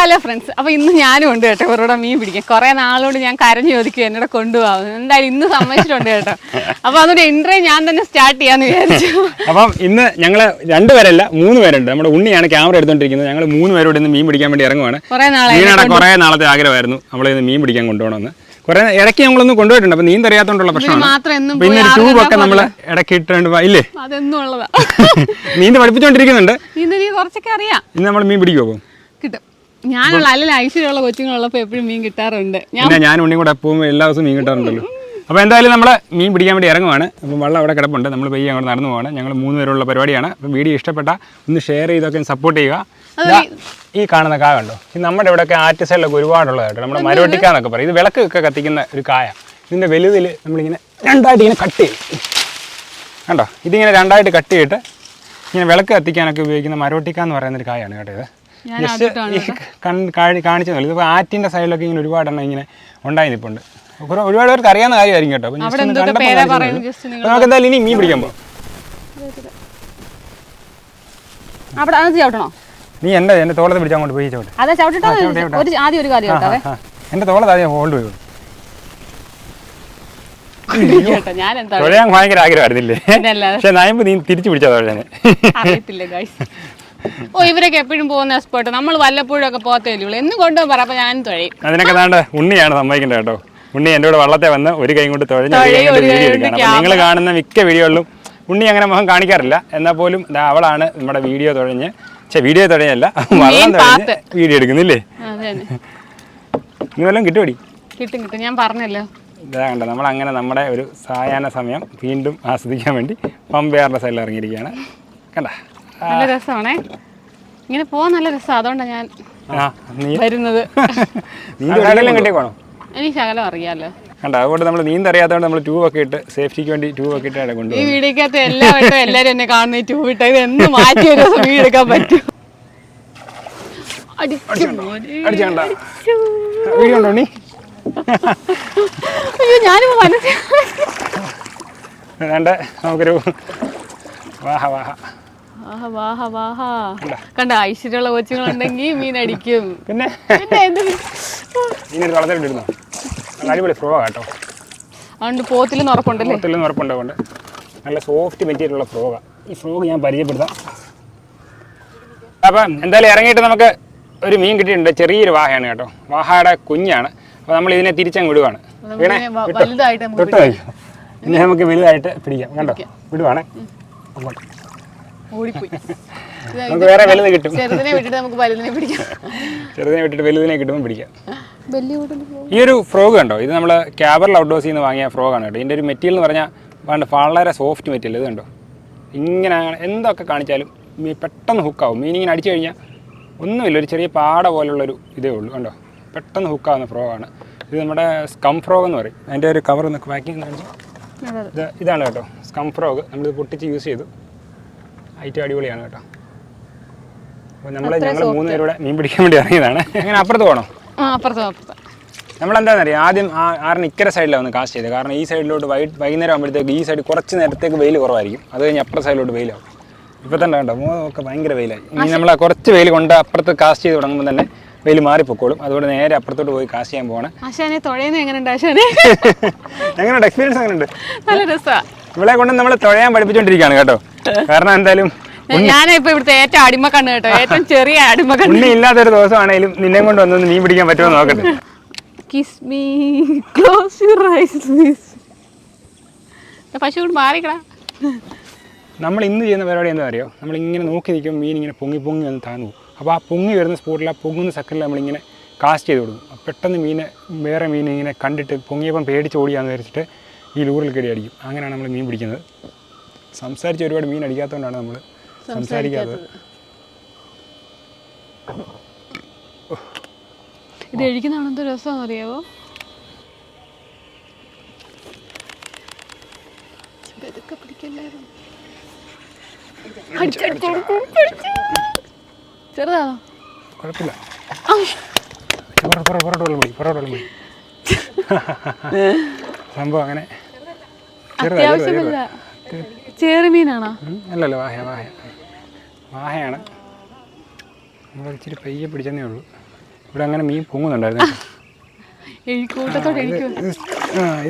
Hello friends അപ്പൊ ഇന്ന് ഞാനും ഉണ്ട് കേട്ടോ. ഇവരോട് മീൻ പിടിക്കാൻ. കുറെ നാളോട് ഞാൻ കരഞ്ഞു ചോദിക്കും എന്നോട് കൊണ്ടുപോകും എന്തായാലും ഇന്ന് സമ്മതിച്ചിട്ടുണ്ട് കേട്ടോ. അപ്പൊ അതൊരു എൻട്രി ഞാൻ തന്നെ സ്റ്റാർട്ട് ചെയ്യാന്ന് വിചാരിച്ചു. അപ്പം ഇന്ന് ഞങ്ങൾ രണ്ടുപേരല്ല മൂന്ന് പേരുണ്ട് നമ്മുടെ ഉണ്ണിയാണ് ക്യാമറ എടുത്തോണ്ടിരിക്കുന്നത്. ഞങ്ങൾ മൂന്ന് പേരോട് ഇന്ന് മീൻ പിടിക്കാൻ വേണ്ടി ഇറങ്ങുവാണ്. കുറെ നാളെ കുറെ കുറേ നാളത്തെ ആഗ്രഹമായിരുന്നു. നമ്മളിന്ന് മീൻ പിടിക്കാൻ കൊണ്ടുപോകണമെന്ന്. കുറെ ഇടയ്ക്ക് ഞങ്ങളൊന്നും കൊണ്ടുപോയിട്ടുണ്ട്. അപ്പൊ നീന്തറിയാത്തോണ്ടുള്ള പ്രശ്നമാണ്. പിന്നെ ഒരു ട്യൂബ് ഒക്കെ നമ്മൾ ഇടയ്ക്ക് ഇട്ടുണ്ട് ഇല്ലേ? നീന്ത് പഠിപ്പിച്ചോണ്ടിരിക്കുന്നുണ്ട്. ഇന്ന് നീ കുറച്ചൊക്കെ അറിയാം. ഇന്ന് നമ്മൾ മീൻ പിടിക്കുമോ കിട്ടും. ഞാനുള്ള അല്ലെങ്കിൽ ഐശ്വര്യമുള്ള കൊച്ചുങ്ങളുള്ളപ്പോ എപ്പോഴും മീൻ കിട്ടാറുണ്ട്. ഞാൻ ഉണ്ണി കൂടെ പോകുമ്പോൾ എല്ലാ ദിവസവും മീൻ കിട്ടാറുണ്ടല്ലോ. അപ്പോൾ എന്തായാലും നമ്മൾ മീൻ പിടിക്കാൻ വേണ്ടി ഇറങ്ങുവാണ്. അപ്പം വള്ളം അവിടെ കിടപ്പുണ്ട്. നമ്മൾ പയ്യെ അങ്ങോട്ട് നടന്നു പോവാണ്. ഞങ്ങൾ മൂന്ന് പേരുള്ള പരിപാടിയാണ്. അപ്പം വീഡിയോ ഇഷ്ടപ്പെട്ട ഒന്ന് ഷെയർ ചെയ്തൊക്കെ സപ്പോർട്ട് ചെയ്യുക. ഈ കാണുന്ന കായ ഉണ്ടോ ഇത് നമ്മുടെ ഇവിടെയൊക്കെ ആറ്റ് സൈഡിലൊക്കെ ഒരുപാടുള്ളതായിട്ട് നമ്മുടെ നമ്മുടെ മരോട്ടിക്കാന്നൊക്കെ പറയും. ഇത് വിളക്ക് ഒക്കെ കത്തിക്കുന്ന ഒരു കായ. ഇതിന്റെ വലുതിൽ നമ്മളിങ്ങനെ രണ്ടായിട്ട് ഇങ്ങനെ കട്ട് ചെയ്യും. കണ്ടോ? ഇതിങ്ങനെ രണ്ടായിട്ട് കട്ട് ചെയ്തിട്ട് ഇങ്ങനെ വിളക്ക് കത്തിക്കാനൊക്കെ ഉപയോഗിക്കുന്ന മരോട്ടിക്ക എന്ന് പറയുന്ന ഒരു കായാണ് കേട്ടോ ഇത്. ജസ്റ്റ് ഈ കൺ- കാണിച്ചു ഇതിപ്പോൾ ആറ്റിന്റെ സൈഡിലൊക്കെ ഇങ്ങനെ ഒരുപാടെണ്ണം ഇങ്ങനെ ഉണ്ടായി നിൽപ്പുണ്ട് ഒരുപാട് പേർക്ക് അറിയാവുന്ന കാര്യമായിരിക്കും കേട്ടോ. നമുക്ക് എന്തായാലും ഇനി മീൻ പിടിക്കാൻ പോകാം അവിടെ അത് ചവിട്ടണോ? നീ എന്റെ എന്റെ തോളത്ത് അങ്ങോട്ട് പോയി ചോട്ടെ അതെ ചവിട്ടിട്ടോ ഒരു ആദ്യം ഒരു കാര്യം കേട്ടോ ആ എന്റെ തോളത്ത് ആദ്യം ഹോൾഡ് പോയി തുഴയാൻ ഭയങ്കര ആഗ്രഹമായിരുന്നില്ലേ. പക്ഷെ നായമ്പ് നീ തിരിച്ചു പിടിച്ചാ ഗൈസ് ഓ ഇവരൊക്കെ എപ്പോഴും പോകുന്ന എക്സ്പേർട്ട് നമ്മൾ വല്ലപ്പോഴും ഒക്കെ പോകത്തേ ഉള്ളൂ. എന്നും കൊണ്ടുപോകാൻ പറ അപ്പൊ ഞാൻ തുഴയും. അതിനൊക്കെ ഉണ്ണിയാണ് സമ്മതിക്കേണ്ടത് കേട്ടോ? ഉണ്ണി എന്റെ കൂടെ വള്ളത്തെ വന്ന് ഒരു കൈ കൊണ്ട് തുഴഞ്ഞ് വീഡിയോ നിങ്ങൾ കാണുന്ന മിക്ക വീഡിയോകളിലും ഉണ്ണി അങ്ങനെ മുഖം കാണിക്കാറില്ല. എന്നാൽ പോലും അവളാണ് നമ്മുടെ വീഡിയോ തുഴഞ്ഞ് പക്ഷേ വീഡിയോ തുഴഞ്ഞല്ല വള്ളം തുഴഞ്ഞ് വീഡിയോ എടുക്കുന്നില്ലേ? ഇന്നെല്ലാം വല്ലതും കിട്ടുമടി കിട്ടും കിട്ടും. ഞാൻ പറഞ്ഞല്ലോ. ഇതാ കണ്ടോ നമ്മൾ അങ്ങനെ നമ്മുടെ ഒരു സായാഹ്ന സമയം വീണ്ടും ആസ്വദിക്കാൻ വേണ്ടി പമ്പയാറിന്റെ സൈഡിൽ ഇറങ്ങിയിരിക്കുകയാണ്. കണ്ട? നല്ല രസമാണേ. ഇങ്ങനെ പോവാൻ നല്ല രസമാണ് അതുകൊണ്ടാണ് ഞാൻ നീ വരുന്നത്. നീന്തെല്ലാം കിട്ടിയേക്കോണോ എനിക്ക് ശകലം അറിയാലോ. കണ്ട അതുകൊണ്ട് നമ്മൾ നീന്തറിയാത്തതുകൊണ്ട് നമ്മൾ ട്യൂബൊക്കെ ഇട്ട് സേഫ്റ്റിക്ക് വേണ്ടി ട്യൂബൊക്കെ ഇട്ട് അവിടെ ഈ വീടിക്കകത്ത് എല്ലാ വട്ടവും എല്ലാവരും എന്നെ കാണുന്ന ട്യൂബ് ഇട്ട. ഇത് എന്ന് മാറ്റി ഒരു ദിവസം വീഡിയോ എടുക്കാൻ പറ്റും? അടിച്ചു. മോനെ. അടിച്ചു. വീഡിയോ ഉണ്ടോ ഉണ്ണി അയ്യോ ഞാനിപ്പോ മനസ്സിലാക്കി വേണ്ട നമുക്കൊരു വാഹ വാഹ. കണ്ട. ഐശ്വര്യമുള്ള കൊച്ചുങ്ങളുണ്ടെങ്കിൽ മീൻ അടിക്കും. പിന്നെ? പിന്നെ എന്ത് ഇതിനൊരു വളർത്തിട്ട് ഇടുന്നോ നല്ല അടിപൊളി ഫ്രോ കേട്ടോ. അതുകൊണ്ട് പോത്തിൽ ഉറപ്പുണ്ടല്ലേ? പോത്തിൽ ഉറപ്പുണ്ട് അതുകൊണ്ട്. നല്ല സോഫ്റ്റ് മെറ്റീരിയൽ ഉള്ള ഫ്രോഗ ഈ ഫ്രോഗ് ഞാൻ പരിചയപ്പെടുത്താം. അപ്പം എന്തായാലും ഇറങ്ങിയിട്ട് നമുക്ക് ഒരു മീൻ കിട്ടിയിട്ടുണ്ട്. ചെറിയൊരു വാഹയാണ് കേട്ടോ. വാഹയുടെ കുഞ്ഞാണ്. അപ്പോൾ നമ്മൾ ഇതിനെ തിരിച്ചങ്ങ് വിടുവാണ്. തൊട്ട് വയ്ക്കും ഇനി നമുക്ക് വലുതായിട്ട് പിടിക്കാം. കണ്ടോ? വിടുവാണേ. അങ്ങോട്ട്. ഓടിപ്പോയി. നമുക്ക് വേറെ വലുത് കിട്ടും. ചെറുതിനെ വിട്ടിട്ട് നമുക്ക് വലുതിനെ പിടിക്കാം. ചെറുതിനെ വിട്ടിട്ട് വലുതിനെ കിട്ടുമ്പോൾ പിടിക്കാം. ഈ ഒരു ഫ്രോഗ് കണ്ടോ? ഇത് നമ്മൾ ക്യാബറിൽ ഔട്ട്ഡോസിൽ നിന്ന് വാങ്ങിയ ഫ്രോഗാണ് കേട്ടോ. ഇതിന്റെ ഒരു മെറ്റീരിയൽ എന്ന് പറഞ്ഞാൽ വളരെ സോഫ്റ്റ് മെറ്റീരിയൽ. ഇത് കണ്ടോ? ഇങ്ങനെ എന്തൊക്കെ കാണിച്ചാലും പെട്ടെന്ന് ഹുക്കാവും മീൻ ഇങ്ങനെ അടിച്ചു കഴിഞ്ഞാൽ ഒന്നുമില്ല. ഒരു ചെറിയ പാട പോലുള്ളൊരു ഇതേ ഉള്ളൂ. കണ്ടോ? പെട്ടെന്ന് ഹുക്കാവുന്ന ഫ്രോഗാണ് ഇത് നമ്മുടെ സ്കം ഫ്രോഗ് എന്ന് പറയും. അതിന്റെ ഒരു കവർ ഒന്ന് പാക്കിംഗ് കാണിച്ചു ഇതാണ് കേട്ടോ. സ്കം ഫ്രോഗ് നമ്മൾ പൊട്ടിച്ച് യൂസ് ചെയ്തു. ഐറ്റം അടിപൊളിയാണ് കേട്ടോ. അപ്പോൾ നമ്മൾ ഞങ്ങൾ മൂന്ന് പേരൂടെ മീൻ പിടിക്കാൻ വേണ്ടി ഇറങ്ങിയതാണ്. അങ്ങനെ അപ്പുറത്ത് പോകണം അപ്പുറത്ത് അപ്പുറത്ത്. നമ്മളെന്താണെന്നറിയാം ആദ്യം ആ ആറിന് ഇക്കര സൈഡിലാണ് ഒന്ന് കാസ്റ്റ് ചെയ്തത് കാരണം ഈ സൈഡിലോട്ട് വൈ വൈകുന്നേരം ആകുമ്പോഴത്തേക്ക് ഈ സൈഡ് കുറച്ച് നേരത്തേക്ക് വെയിൽ കുറവായിരിക്കും. അത് കഴിഞ്ഞ് അപ്പുറത്തെ സൈഡിലോട്ട് വെയിലാവും. ഇപ്പോൾ തന്നെ കണ്ടോ ഒക്കെ ഭയങ്കര വെയിലായി. ഇനി നമ്മൾ കുറച്ച് വെയിൽ കൊണ്ട് അപ്പുറത്ത് കാസ്റ്റ് ചെയ്ത് തുടങ്ങുമ്പോൾ തന്നെ വെയിൽ മാറിപ്പോക്കോളും. അതുകൊണ്ട് നേരെ അപ്പുറത്തോട്ട് പോയി കാസ്റ്റ് ചെയ്യാൻ പോകണം എങ്ങനെയുണ്ട് എക്സ്പീരിയൻസ് എങ്ങനെയുണ്ട്? നല്ല രസാ. ഇവളെ കൊണ്ട് നമ്മൾ തുഴയാൻ പഠിപ്പിച്ചുകൊണ്ടിരിക്കുകയാണ് കേട്ടോ. കാരണം എന്തായാലും ഞാനിപ്പോ ഇവിടുത്തെ ഏറ്റവും അടിമ കണ്ണ് കേട്ടോ. ഏറ്റവും ചെറിയ അടിമ കണ്ണ്. ഉണ്ണി ഇല്ലാത്തൊരു ദിവസമാണെങ്കിലും നിന്നെ കൊണ്ട് വന്നൊന്ന് മീൻ പിടിക്കാൻ പറ്റുമോ നോക്കട്ടെ. Kiss me close your eyes please പശു കൂടി മാറിക്കടാ. നമ്മൾ ഇന്ന് ചെയ്യുന്ന പരിപാടി എന്താ അറിയോ? നമ്മൾ ഇങ്ങനെ നോക്കി നിൽക്കും മീൻ ഇങ്ങനെ പൊങ്ങി പൊങ്ങി വന്ന് താന്നു അപ്പോൾ ആ പൊങ്ങി വരുന്ന സ്പോട്ടിൽ ആ പൊങ്ങുന്ന സെക്കൻഡിൽ നമ്മളിങ്ങനെ കാസ്റ്റ് ചെയ്ത് കൊടുക്കും. പെട്ടെന്ന് മീനെ വേറെ മീൻ ഇങ്ങനെ കണ്ടിട്ട് പൊങ്ങിയപ്പം പേടിച്ച് ഓടിയാന്ന് വിചാരിച്ചിട്ട് ഈ ലൂറിൽ കയറി അടിക്കും അങ്ങനെയാണ് നമ്മൾ മീൻ പിടിക്കുന്നത് സംസാരിച്ച് ഒരുപാട് മീൻ അടിക്കാത്തതുകൊണ്ടാണ് നമ്മൾ സംസാരിക്കാത്തത് ഇത് കഴിക്കുന്നതാണ് എന്തോ രസമാണെന്ന് അറിയാവോ ഇതൊക്കെ പിടിക്കല്ലായിരുന്നു ചെറുതാണോ കുഴപ്പമില്ല വെള്ളം വെള്ളം സംഭവം അങ്ങനെ അത്യാവശ്യമില്ല ചെറുമീനാണോ അല്ലല്ലോ വാഹ വാഹ. വാഹയാണ്. നമ്മൾ ഇച്ചിരി പയ്യെ പിടിച്ചെന്നേ ഉള്ളൂ. ഇവിടെ അങ്ങനെ മീൻ പൊങ്ങുന്നുണ്ടായിരുന്നു ഇത്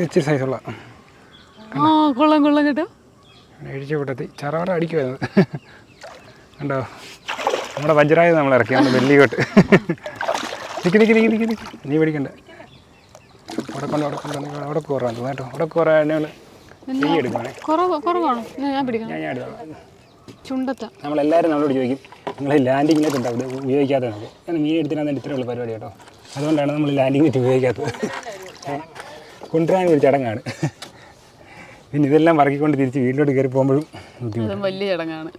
ഇച്ചിരി സൈസുള്ള. ആ കൊള്ളം കൊള്ളാം കേട്ടോ അഴിച്ച കൂട്ടത്തിൽ. ചറവറ അടിക്കുമായിരുന്നു കണ്ടോ? നമ്മുടെ വജ്രായത് നമ്മൾ ഇറക്കി. നമ്മുടെ വെല്ലിക്കോട്ട് നിക്ക് നിക്ക് നിക്ക് നിക്ക് നിക്ക്. നീ പിടിക്കണ്ട. അവിടെ കൊണ്ട് അവിടെ കൊണ്ട് അവിടെ കുറവാണ് തോന്നുന്നു കേട്ടോ. അവിടെ എടുക്കുവാണേ കുറവ് കുറവാണോ? ഞാൻ പിടിക്കണം. ഞാൻ എടുത്തോളാം. ചുണ്ടത്ത. നമ്മളെല്ലാവരും നമ്മളോട് ചോദിക്കും നിങ്ങൾ ലാൻഡിങ് നെറ്റ് ഉണ്ട് അവിടെ? ഉപയോഗിക്കാത്ത നമുക്ക് ഞാൻ മീൻ എടുത്തിനാണ് ഇത്രയുള്ള പരിപാടി കേട്ടോ. അതുകൊണ്ടാണ് നമ്മൾ ലാൻഡിങ് നെറ്റ് ഉപയോഗിക്കാത്തത്. കൊണ്ടുവരാൻ ഒരു ചടങ്ങാണ്. പിന്നെ ഇതെല്ലാം പറക്കിക്കൊണ്ട് തിരിച്ച് വീട്ടിലോട്ട് കയറി പോകുമ്പോഴും ബുദ്ധിമുട്ട് വലിയ ചടങ്ങാണ്.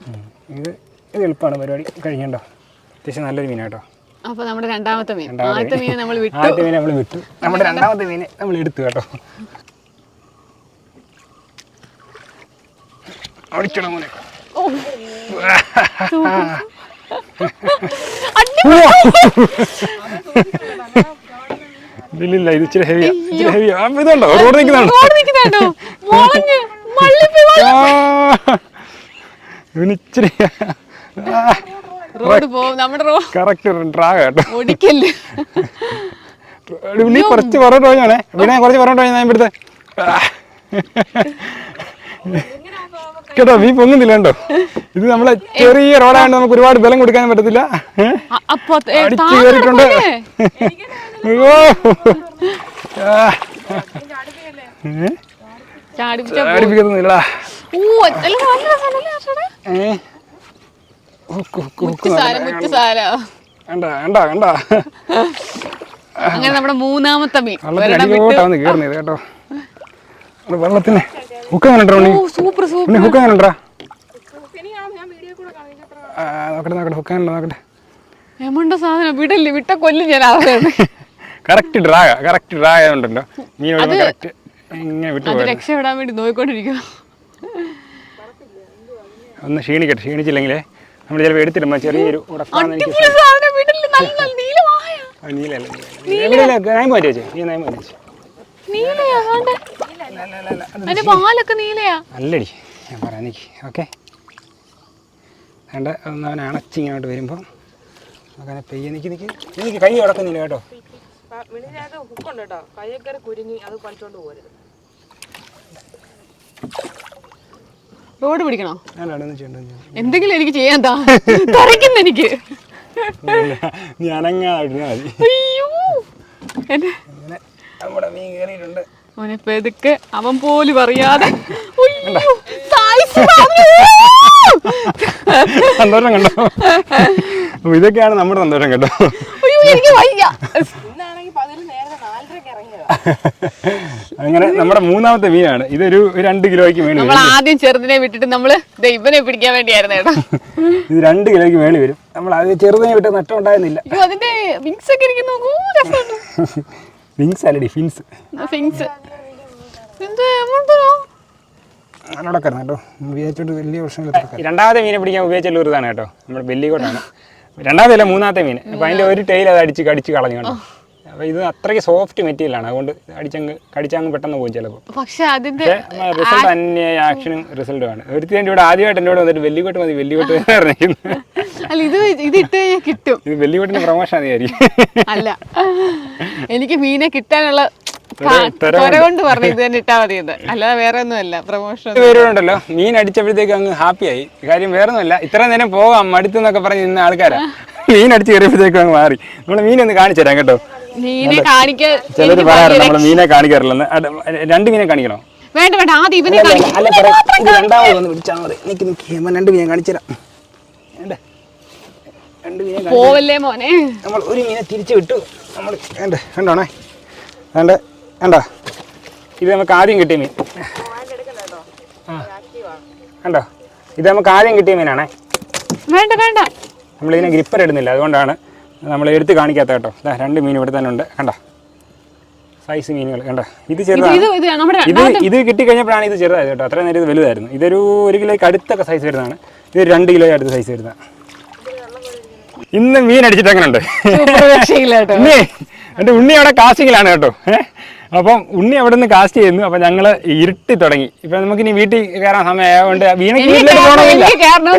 ഇത് ഇത് എളുപ്പമാണ് പരിപാടി. കഴിഞ്ഞോ അത്യാവശ്യം നല്ലൊരു മീനാണ് കേട്ടോ. അപ്പോൾ നമ്മുടെ രണ്ടാമത്തെ മീൻ. ആദ്യത്തെ മീൻ. നമ്മൾ വിട്ടു. ആദ്യത്തെ മീനെ നമ്മൾ വിട്ടു. നമ്മുടെ രണ്ടാമത്തെ മീനെ നമ്മൾ എടുത്തു കേട്ടോ. അടിച്ചോളാം മോനെ. ഇല്ലില്ല ഇത് ഇച്ചിരി ഹെവിയാ ഇച്ചിരി ഹെവിയാ ഇതുണ്ടോ? റോഡ് നിൽക്കുന്നുണ്ടോ? റോഡ് നമ്മുടെ കറക്റ്റ് ഡ്രാഗ് കേട്ടോ. ഓടിക്കല്ലേ എടി, നീ കുറച്ച് പുറകോട്ട് പോയാണേ പിന്നെ കുറച്ച് പുറകോട്ട് പോയാൽ ഞാൻ ഇവിടുത്തെ കേട്ടോ നീ പൊങ്ങുന്നില്ല കേട്ടോ ഇത് നമ്മളെ ചെറിയ റോഡായതുകൊണ്ട് നമുക്ക് ഒരുപാട് ബലം കൊടുക്കാൻ പറ്റത്തില്ല. അടിച്ച് കയറിയിട്ടുണ്ട്. ചാടിപ്പിക്കുന്നില്ല ഓ അല്ല നല്ല രസമല്ലേ ആ ചട? ഏ? ഹുക്ക് ഹുക്ക് ഹുക്ക് മുറ്റ് സാരം മുറ്റ് സാരം. കണ്ട കണ്ട കണ്ട? അങ്ങനെ നമ്മുടെ മൂന്നാമത്തെ കേട്ടോ. വെള്ളത്തിന് ഹുക്ക് എങ്ങനെ സൂപ്പർ സൂപ്പർ. ഹുക്ക് എങ്ങനെ ഉണ്ടാ നോക്കട്ടെ നോക്കട്ടെ ഹുക്ക് എങ്ങനെ നോക്കട്ടെ. എമണ്ട സാധനം വിടല്ലേ വിട്ട കൊല്ലും ഞാൻ ആവുകയാണ് കറക്റ്റ് ഡ്രാഗ കറക്റ്റ് ഡ്രാഗ് ഉണ്ടല്ലോ മീൻ കറക്റ്റ് ഇങ്ങനെ വിട്ടു രക്ഷപ്പെടാൻ വേണ്ടി നോക്കിക്കൊണ്ടിരിക്കുക ഒന്ന് ക്ഷീണിക്കട്ടെ ക്ഷീണിച്ചില്ലെങ്കിലേ നമ്മൾ ചിലപ്പോൾ എടുത്തിടുമ്പോൾ ചെറിയൊരു നീലല്ല നീലല്ല നീലയാ അതിന്റെ പാലൊക്കെ നീലയാ. അല്ലടി ഞാൻ പറയാം നിക്ക്. ഓക്കെ. വേണ്ട ഒന്ന് അവൻ അണച്ച് ഇങ്ങോട്ട് വരുമ്പോൾ അങ്ങനെ പെയ്യ. നിക്ക് നിക്ക്. എനിക്ക് കൈ ഉടക്കുന്നില്ല കേട്ടോ. റോഡ് പിടിക്കണോ? എന്തെങ്കിലും എനിക്ക് ചെയ്യാൻ താ. തറയ്ക്കുന്ന എനിക്ക്. നീ അനങ്ങാതിരുന്നാൽ അയ്യോ. എന്നെ. അങ്ങനെ നമ്മുടെ മീൻ കയറിയിട്ടുണ്ട്. അവനെ പെതുക്കെ അവൻ പോലും അറിയാതെ. സന്തോഷം കണ്ടോ? അപ്പൊ ഇതൊക്കെയാണ് നമ്മുടെ സന്തോഷം കേട്ടോ. അങ്ങനെ നമ്മുടെ മൂന്നാമത്തെ മീനാണ്. ഇതൊരു രണ്ട് കിലോയ്ക്ക് മേളിൽ നമ്മൾ വരും. ആദ്യം ചെറുതിനെ വിട്ടിട്ട് നമ്മൾ ദൈവനെ ഇവനെ പിടിക്കാൻ വേണ്ടിയായിരുന്നു കേട്ടോ. ഇത് രണ്ട് കിലോയ്ക്ക് മേളിൽ വരും. നമ്മൾ ആദ്യം ചെറുതിനെ വിട്ട് നഷ്ടം ഉണ്ടായിരുന്നില്ല. അതിന്റെ വിങ്സ് ഒക്കെ എനിക്ക് നോക്കൂ വിങ്സ് അല്ലടി ഫിൻസ് ഫിൻസ് എന്ത് എമൗണ്ടോ അതിനോടൊക്കെ കേട്ടോ. ഉപയോഗിച്ചോണ്ട് വലിയ പ്രശ്നമില്ല രണ്ടാമത്തെ മീനെ പിടിക്കാൻ ഉപയോഗിച്ചുള്ള ഒരു ഇതാണ് കേട്ടോ. നമ്മുടെ വെല്ലിക്കോട്ടാണ് രണ്ടാമത്തെ അല്ല മൂന്നാമത്തെ മീൻ. അപ്പോൾ അതിന്റെ ഒരു ടൈൽ അത് അടിച്ച് കടിച്ച് കളഞ്ഞു കേട്ടോ. അപ്പോൾ ഇത് അത്രയ്ക്ക് സോഫ്റ്റ് മെറ്റീരിയലാണ് അതുകൊണ്ട് അടിച്ചങ്ങ് കടിച്ചങ്ങ് പെട്ടെന്ന് പോകും ചിലപ്പോൾ പക്ഷേ അതിന്റെ റിസൾട്ട് തന്നെ ആക്ഷനും റിസൾട്ടുമാണ് ഒരുത്തി എന്റെ ഇവിടെ ആദ്യമായിട്ട് എന്നോട് വന്നിട്ട് വെല്ലിക്കോട്ട് മതി വെല്ലിക്കോട്ട് പറഞ്ഞിരിക്കുന്നത് അല്ല ഇത് ഇത് ഇട്ട് കഴിഞ്ഞാൽ കിട്ടും. ഇത് വെല്ലിക്കോട്ടിന് പ്രൊമോഷൻ അല്ല. എനിക്ക് മീനെ കിട്ടാനുള്ള ത്വര കൊണ്ട് പറഞ്ഞു ഇത് തന്നെ ഇട്ടാ മതി ഇത് അല്ലാതെ വേറെ ഒന്നുമല്ല പ്രൊമോഷൻ പേരുണ്ടല്ലോ മീൻ അടിച്ചപ്പോഴത്തേക്ക് അങ്ങ് ഹാപ്പിയായി കാര്യം വേറൊന്നുമല്ല ഇത്ര നേരം പോകാം മടുത്തെന്നൊക്കെ പറഞ്ഞ് നിന്ന ആൾക്കാരാ. മീൻ അടിച്ച് കയറിയപ്പോഴത്തേക്കും അങ്ങ് മാറി. നമ്മൾ മീൻ ഒന്ന് കാണിച്ചു തരാം കേട്ടോ. മീനെ കാണിക്കാൻ ചിലര് എനിക്ക് പറയാറുണ്ട് നമ്മൾ മീനെ കാണിക്കാറില്ലെന്ന്. രണ്ട് മീനെ കാണിക്കണോ? വേണ്ട വേണ്ട. ആദ്യം ഇവനെ കാണിക്കാം. രണ്ടാമത് ഒന്ന് പിടിച്ചാൽ മതി. നിക്ക് നിക്ക് ഞാൻ രണ്ട് മീനെ കാണിച്ചു തരാം. മീനെ പോവല്ലേ മോനെ? നമ്മൾ ഒരു മീനെ തിരിച്ചു വിട്ടു. നമ്മൾ വേണ്ടേ കണ്ടോണേ വേണ്ട വേണ്ട. ഇത് നമുക്ക് ആദ്യം കിട്ടിയ മീൻ. കണ്ടോ ഇത് നമുക്ക് ആദ്യം കിട്ടിയ മീനാണേ. വേണ്ട വേണ്ട. നമ്മളിതിനെ ഗ്രിപ്പർ ഇടുന്നില്ല. അതുകൊണ്ടാണ് നമ്മൾ എടുത്ത് കാണിക്കാത്ത കേട്ടോ. ഇതാ രണ്ട് മീൻ ഇവിടെ തന്നെ ഉണ്ട്. കണ്ടോ സൈസ് മീനുകൾ. കണ്ടോ ഇത് ചെറുതാണ്. ഇത് ഇത് കിട്ടിക്കഴിഞ്ഞപ്പോഴാണ് ഇത് ചെറുതായത് കേട്ടോ. അത്രയും നേരം ഇത് വലുതായിരുന്നു. ഇതൊരു ഒരു കിലോയ്ക്ക് അടുത്തൊക്കെ സൈസ് വരുന്നതാണ്. ഇത് രണ്ട് കിലോ അടുത്ത സൈസ് വരുന്നത് ഇന്ന് മീൻ അടിച്ചിട്ട് അങ്ങനെ ഉണ്ട് ഉണ്ണി അവിടെ കാസ്റ്റിങ്ങിലാണ് കേട്ടോ. അപ്പം ഉണ്ണി അവിടെ നിന്ന് കാസ്റ്റ് ചെയ്യുന്നു. അപ്പൊ ഞങ്ങൾ ഇരുട്ടി തുടങ്ങി. ഇപ്പൊ നമുക്ക് ഇനി വീട്ടിൽ കയറാൻ സമയമായതുകൊണ്ട്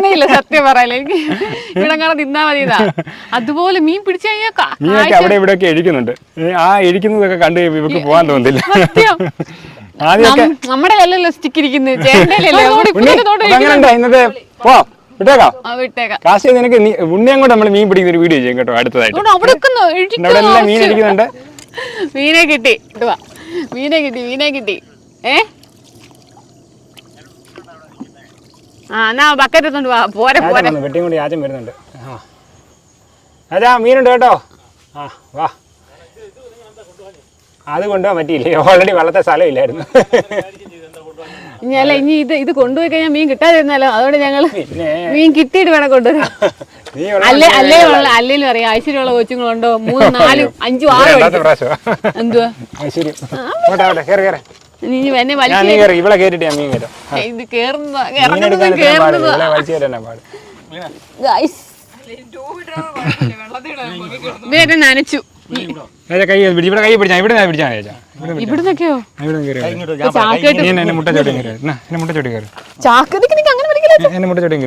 ഇല്ല സത്യം ഇവിടെ അതുപോലെ മീൻ പിടിച്ചു മീനൊക്കെ അവിടെ ഇവിടെയൊക്കെ ഇഴിക്കുന്നുണ്ട് ഏ, ആ ഇഴിക്കുന്നതൊക്കെ കണ്ടു ഇവർക്ക് പോകാൻ തോന്നുന്നില്ല. ആദ്യമൊക്കെ നമ്മുടെ കല്ലല്ലോ സ്റ്റിക്ക് ഇരിക്കുന്നത് ഇന്നത്തെ പോവാം വിട്ടേക്കാം. വിട്ടേക്കാം. കാസ്റ്റ് നിനക്ക് ഉണ്ണിയും കൂടെ നമ്മൾ മീൻ പിടിക്കുന്ന ഒരു വീഡിയോ ചെയ്യും കേട്ടോ അടുത്തതായിട്ട്. അവിടെ എല്ലാം മീൻ. അടിക്കുന്നുണ്ട് മീനെ കിട്ടി. മീനെ കിട്ടി മീനെ കിട്ടി. ഏ? ആ എന്നാ ബക്കറ്റ് എത്തുണ്ട് വാ. പോരെ പോരെ. വെട്ടിയും കൂടി ആദ്യം വരുന്നുണ്ട്. ആ. അതാ മീനുണ്ട് കേട്ടോ. ആ വാ. അത് കൊണ്ടുപോകാൻ പറ്റിയില്ലേ? ഓൾറെഡി വള്ളത്തെ സ്ഥലമില്ലായിരുന്നു ഇനി അല്ല ഇനി ഇത് ഇത് കൊണ്ടുപോയി കഴിഞ്ഞാൽ മീൻ കിട്ടാതിരുന്നാലോ അതുകൊണ്ട് ഞങ്ങൾ മീൻ കിട്ടിയിട്ട് വേണം കൊണ്ടുവരാൻ. ഉള്ള അല്ലേ അല്ലേ ഉള്ള അല്ലേലും അറിയാം ഐശ്വര്യമുള്ള കൊച്ചുങ്ങളുണ്ടോ? മൂന്ന് നാലും അഞ്ചും ആറും എന്തുവാ? ഞാൻ ഞാൻ ഇത് കേറുന്നതും നനച്ചു. കൈ ഇവിടെ കൈ പിടിച്ചാ ഇവിടെ. ഇവിടുന്നൊക്കെയോ? എന്നെ മുട്ട ചോട്ടി കയറി എന്നാ മുട്ട ചോട്ടി കയറി എന്നെ മുട്ട ചോട്ടി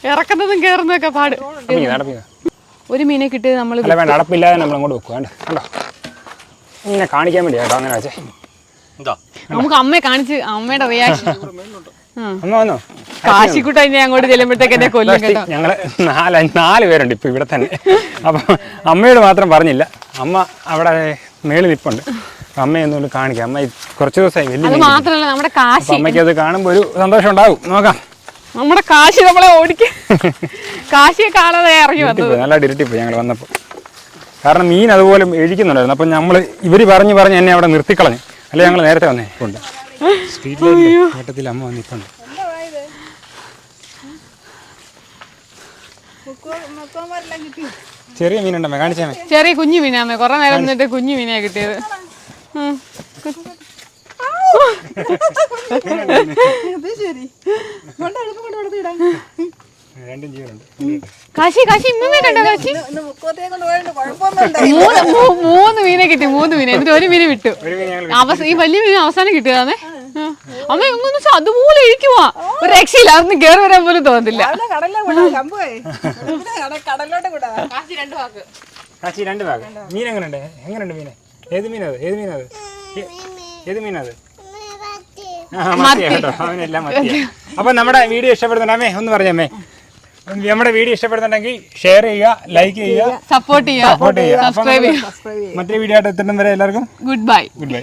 ഇറക്കുന്നതും കേറുന്നതൊക്കെ പാട്. ഒരു മീനെ കിട്ടിയത് നമ്മൾ അല്ല വേണ്ട അടപ്പില്ലാതെ നമ്മൾ അങ്ങോട്ട് വെക്കുക വേണ്ട കണ്ടോ ഇങ്ങനെ കാണിക്കാൻ വേണ്ടിയാ കേട്ടോ അങ്ങനെ വെച്ചേ. നമുക്ക് അമ്മയെ കാണിച്ച് അമ്മയുടെ റിയാക്ഷൻ വന്നോ. കാശിക്കുട്ട ഇനി അങ്ങോട്ട് ചെല്ലുമ്പോഴത്തേക്ക് എന്നെ കൊല്ലും കേട്ടോ. ഞങ്ങൾ നാല് നാല് പേരുണ്ട് ഇപ്പൊ ഇവിടെ തന്നെ. അപ്പൊ അമ്മയോട് മാത്രം പറഞ്ഞില്ല. അമ്മ അവിടെ മേളിൽ ഇപ്പുണ്ട് ഒന്നുകൊണ്ട് കാണിക്കാം. അമ്മ കുറച്ചു ദിവസമായി വലിയ അത് മാത്രല്ല നമ്മുടെ കാശി. അമ്മയ്ക്ക് അത് കാണുമ്പോൾ ഒരു സന്തോഷം ഉണ്ടാവും. നോക്കാം. നമ്മുടെ കാശി നമ്മളെ ഓടിക്ക. കാശിയെ കാണാതെ ഇറങ്ങി വന്നത്. ഇരുട്ടിപ്പോയി നല്ല ഇരുട്ടിപ്പോയി ഞങ്ങൾ വന്നപ്പോൾ കാരണം മീൻ അതുപോലെ എഴിക്കുന്നുണ്ടായിരുന്നു അപ്പം നമ്മൾ ഇവർ പറഞ്ഞു പറഞ്ഞ് എന്നെ അവിടെ നിർത്തിക്കളഞ്ഞു. അല്ലെ ഞങ്ങൾ നേരത്തെ വന്നേ? ഉണ്ട്. സ്ട്രീറ്റ് ഓട്ടത്തിൽ അമ്മ വന്നിട്ടുണ്ട്. ചെറിയ മീനുണ്ടമ്മേ കാണിച്ചാമേ ചെറിയ കുഞ്ഞു മീനാമേ കുറെ നേരം നിന്നിട്ട് കുഞ്ഞു മീനാ കിട്ടിയത്. ഉം. രണ്ടും ജീവനുണ്ട് കാശി കാശി ഇമ്മേ കണ്ടോ കാശി? മൂന്ന് മൂ- മൂന്ന് മീനെ കിട്ടി മൂന്ന് മീനെ. എന്നിട്ട് ഒരു മീനെ വിട്ടു. ഒരു മീൻ ഞങ്ങൾ അവസാനം ഈ വലിയ മീൻ അവസാനം കിട്ടിയതാണേ അമ്മ എങ്ങനെ വെച്ചാൽ അതുപോലെ ഇരിക്കുവാ. ഒരു രക്ഷയില്ല അതൊന്നും കയറി വരാൻ പോലും തോന്നില്ല കാശി രണ്ട് ഭാഗം മീൻ എങ്ങനെയുണ്ട് എങ്ങനെയുണ്ട് മീനെ? ഏത് മീനത് ഏത് മീനത് ഏത് മീനത് ആ, മത്തിയാ കേട്ടോ. അവനെല്ലാം മത്തിയാ. അപ്പൊ നമ്മുടെ വീഡിയോ ഇഷ്ടപ്പെടുന്നുണ്ടമ്മേ ഒന്ന് പറഞ്ഞമ്മേ നമ്മുടെ വീഡിയോ ഇഷ്ടപ്പെടുന്നുണ്ടെങ്കിൽ ഷെയർ ചെയ്യുക ലൈക്ക് ചെയ്യുക സപ്പോർട്ട് ചെയ്യുക. സപ്പോർട്ട് ചെയ്യുക. സബ്സ്ക്രൈബ് ചെയ്യുക. മറ്റേ വീഡിയോ ആയിട്ട് എത്തുന്നവരെ എല്ലാവർക്കും ഗുഡ് ബൈ ഗുഡ് ബൈ